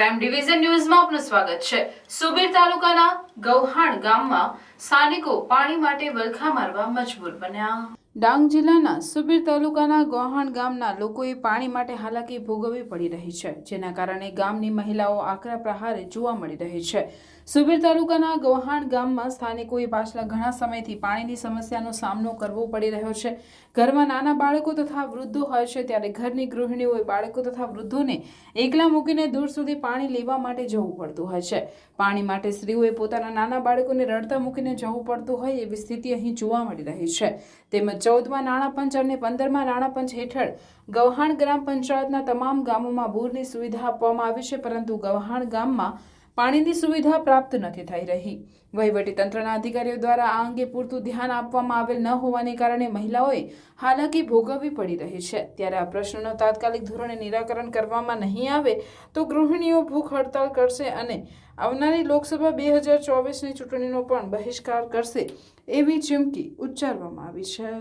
એમ division ન્યૂઝમાં આપનું સ્વાગત છે. સુબીર તાલુકાના ગૌહાણ ગામમાં સ્થાનિકો પાણી માટે વલખા મારવા મજબૂર બન્યા. ડાંગ જિલ્લાના સુબીર તાલુકાના ગોહાણ ગામના લોકોએ પાણી માટે હાલાકી ભોગવવી પડી રહી છે, જેના કારણે ગામની મહિલાઓ આકરા પ્રહારે જોવા મળી રહી છે. સુબીર તાલુકાના ગોહાણ ગામમાં સ્થાનિકોએ પાછલા ઘણા સમયથી પાણીની સમસ્યાનો સામનો કરવો પડી રહ્યો છે. ઘરમાં નાના બાળકો તથા વૃદ્ધો હોય છે, ત્યારે ઘરની ગૃહિણીઓએ બાળકો તથા વૃદ્ધોને એકલા મૂકીને દૂર સુધી પાણી લેવા માટે જવું પડતું હોય છે. પાણી માટે સ્ત્રીઓએ પોતાના નાના બાળકોને રડતા મૂકીને જવું પડતું હોય એવી સ્થિતિ અહીં જોવા મળી રહી છે. તેમજ ચૌદમાં નાણાં પંચ અને પંદરમાં નાણાં પંચ હેઠળ ગૌહાણ ગ્રામ પંચાયતના તમામ ગામોમાં બોરની સુવિધા આપવામાં આવી છે, પરંતુ ગૌહાણ ગામમાં પાણીની સુવિધા પ્રાપ્ત નથી થઈ રહી. વહીવટી તંત્રના અધિકારીઓ દ્વારા આ અંગે પૂરતું ધ્યાન આપવામાં આવેલ ન હોવાને કારણે મહિલાઓએ હાલાકી ભોગવવી પડી રહી છે. ત્યારે આ પ્રશ્નનો તાત્કાલિક ધોરણે નિરાકરણ કરવામાં નહીં આવે તો ગૃહિણીઓ ભૂખ હડતાલ કરશે અને આવનારી લોકસભા બે હજાર ચોવીસની ચૂંટણીનો પણ બહિષ્કાર કરશે એવી ચીમકી ઉચ્ચારવામાં આવી છે.